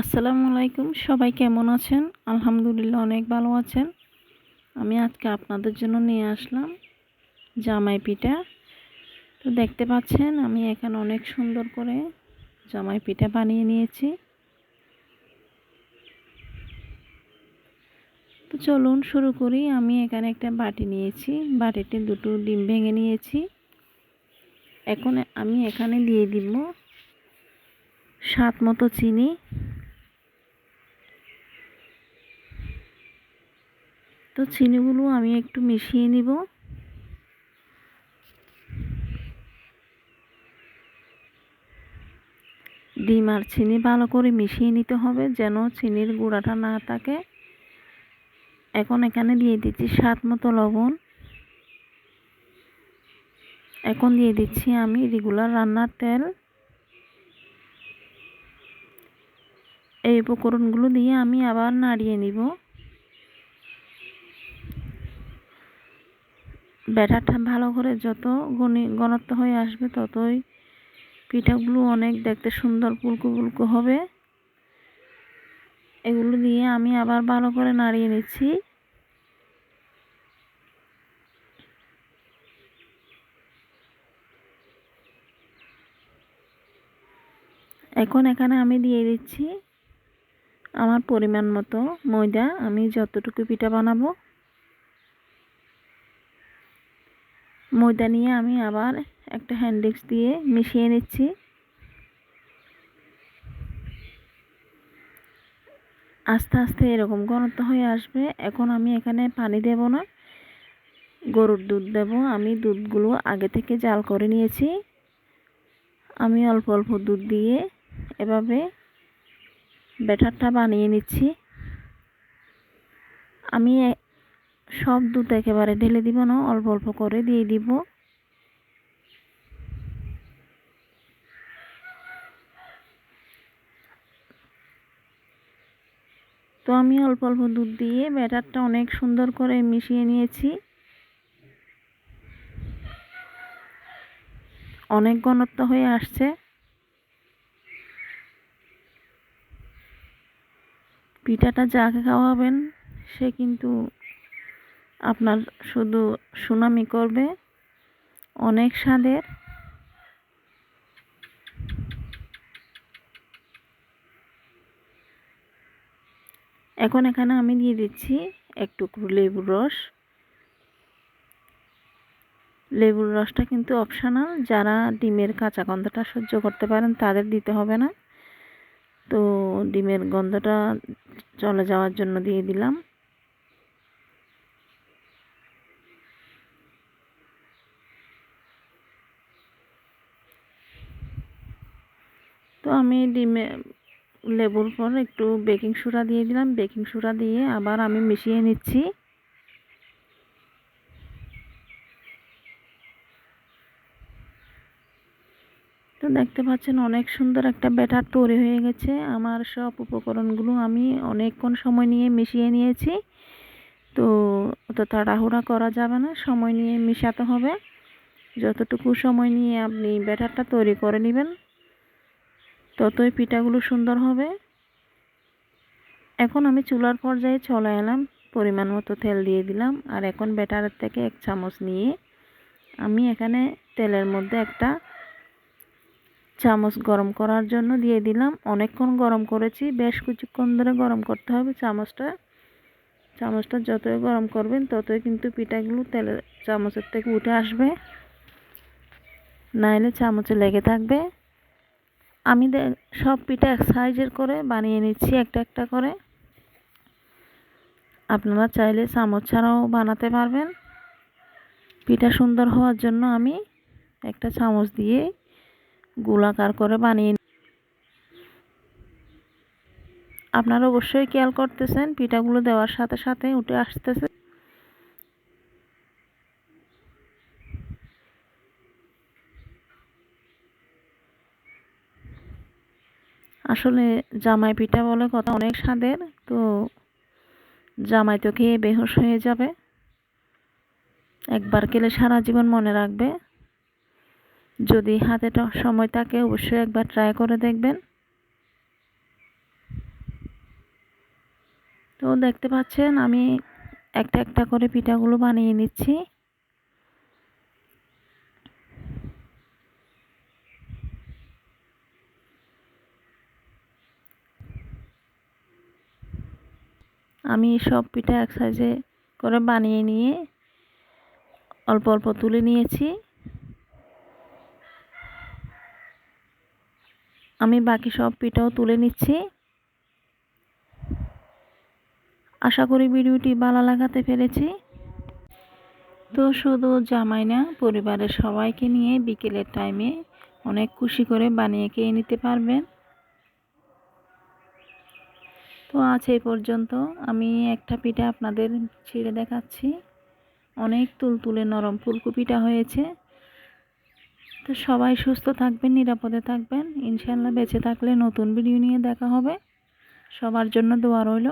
আসসালামু আলাইকুম, সবাই কেমন আছেন? আলহামদুলিল্লাহ অনেক ভালো আছেন। আমি আজকে আপনাদের জন্য নিয়ে আসলাম জামাই পিঠা। তো দেখতে পাচ্ছেন, আমি এখানে অনেক সুন্দর করে জামাই পিঠা বানিয়ে নিয়েছি। তো চলুন শুরু করি। আমি এখানে একটা বাটি নিয়েছি। বাটিতে দুটো ডিম ভেঙে নিয়েছি। এখন আমি এখানে দিয়ে দিব স্বাদ মতো চিনি। তো চিনিগুলো আমি একটু মিশিয়ে নিব। ডিম আর চিনি ভালো করে মিশিয়ে নিতে হবে যেন চিনির গুঁড়াটা না থাকে। এখন এখানে দিয়ে দিচ্ছি স্বাদ মতো লবণ। এখন দিয়ে দিচ্ছি আমি রেগুলার রান্নার তেল। এই উপকরণগুলো দিয়ে আমি আবার নাড়িয়ে নিব। ব্যাটারটা ভালো করে যত ঘনি ঘনত্ব হয়ে আসবে ততই পিঠাগুলো অনেক দেখতে সুন্দর পুলকো পুলকো হবে। এগুলো দিয়ে আমি আবার ভালো করে নাড়িয়ে নিচ্ছি। এখন এখানে আমি দিয়ে দিচ্ছি আমার পরিমাণ মতো ময়দা। আমি যতটুকু পিঠা বানাবো ময়দা নিয়ে আমি আবার একটা হ্যান্ডিক্স দিয়ে মিশিয়ে নিচ্ছি। আস্তে আস্তে এরকম ঘনত্ব হয়ে আসবে। এখন আমি এখানে পানি দেব না। গরুর দুধ দেব। আমি দুধগুলো আগে থেকে জাল করে নিয়েছি। আমি অল্প অল্প দুধ দিয়ে এভাবে ব্যাটারটা বানিয়ে নিচ্ছি। আমি সব দুধ একেবারে ঢেলে দিব না, অল্প অল্প করে দিয়ে দিব। তো আমি অল্প অল্প দুধ দিয়ে ব্যাটারটা অনেক সুন্দর করে মিশিয়ে নিয়েছি। অনেক ঘনত্ব হয়ে আসছে। পিঠাটা যাকে খাওয়াবেন, সে কিন্তু আপনার শুধু সুনামি করবে, অনেক স্বাদের। এখন এখানে আমি দিয়ে দিচ্ছি একটু লেবুর রস। লেবুর রসটা কিন্তু অপশানাল যারা ডিমের কাঁচা গন্ধটা সহ্য করতে পারেন তাদের দিতে হবে না। তো ডিমের গন্ধটা চলে যাওয়ার জন্য দিয়ে দিলাম। আমি ডিমে, লেবুর পর একটু বেকিং সোডা দিয়ে দিলাম। বেকিং সোডা দিয়ে আবার আমি মিশিয়ে নিচ্ছি। তো দেখতে পাচ্ছেন অনেক সুন্দর একটা ব্যাটার তৈরি হয়ে গেছে। আমার সব উপকরণগুলো আমি অনেকক্ষণ সময় নিয়ে মিশিয়ে নিয়েছি। তো অত তাড়াহুড়া করা যাবে না, সময় নিয়ে মিশাতে হবে। যতটুকু সময় নিয়ে আপনি ব্যাটারটা তৈরি করে নেবেন ততই পিঠাগুলো সুন্দর হবে। এখন আমি চুলার পর্যায়ে চলে এলাম, পরিমাণ মতো তেল দিয়ে দিলাম, আর এখন ব্যাটারের থেকে এক চামচ নিয়ে আমি এখানে তেলের মধ্যে একটা চামচ গরম করার জন্য দিয়ে দিলাম। অনেকক্ষণ গরম করেছি, বেশ কিছুক্ষণ ধরে গরম করতে হবে। চামচটা চামচটা যতই গরম করবেন, ততই কিন্তু পিঠাগুলো তেলের চামচের থেকে উঠে আসবে। নাইলে চামচে লেগে থাকবে। আমি সব পিঠা এক সাইজের করে বানিয়ে নিচ্ছি, একটা একটা করে। আপনারা চাইলে চামচ ছাড়াও বানাতে পারবেন। পিঠা সুন্দর হওয়ার জন্য আমি একটা চামচ দিয়ে গোলাকার করে বানিয়ে আপনারা অবশ্যই খেয়াল করতেছেন, পিঠাগুলো দেওয়ার সাথে সাথে উঠে আসতেছে। আসলে জামাই পিঠা বলে কথা অনেক স্বাদের, তো জামাই তো খেয়ে বেহস হয়ে যাবে। একবার খেলে সারা জীবন মনে রাখবে। যদি হাতে সময় থাকে অবশ্যই একবার ট্রাই করে দেখবেন। তো দেখতে পাচ্ছেন আমি একটা একটা করে পিঠাগুলো বানিয়ে নিচ্ছি। আমি সব পিঠা এক সাইজে করে বানিয়ে নিয়ে অল্প অল্প তুলে নিয়েছি। আমি বাকি সব পিঠাও তুলে নিচ্ছি। আশা করি ভিডিওটি ভালো লাগাতে পেরেছি। তো শুধু জামাই না, পরিবারের সবাইকে নিয়ে বিকেলের টাইমে অনেক খুশি করে বানিয়ে খেয়ে নিতে পারবেন। তো আজ এই পর্যন্ত। আমি একটা পিঠা আপনাদের ছিঁড়ে দেখাচ্ছি। অনেক তুলতুলে নরম ফুলকপিটা হয়েছে। তো সবাই সুস্থ থাকবেন, নিরাপদে থাকবেন। ইনশাল্লাহ বেঁচে থাকলে নতুন ভিডিও নিয়ে দেখা হবে। সবার জন্য দোয়া রইল।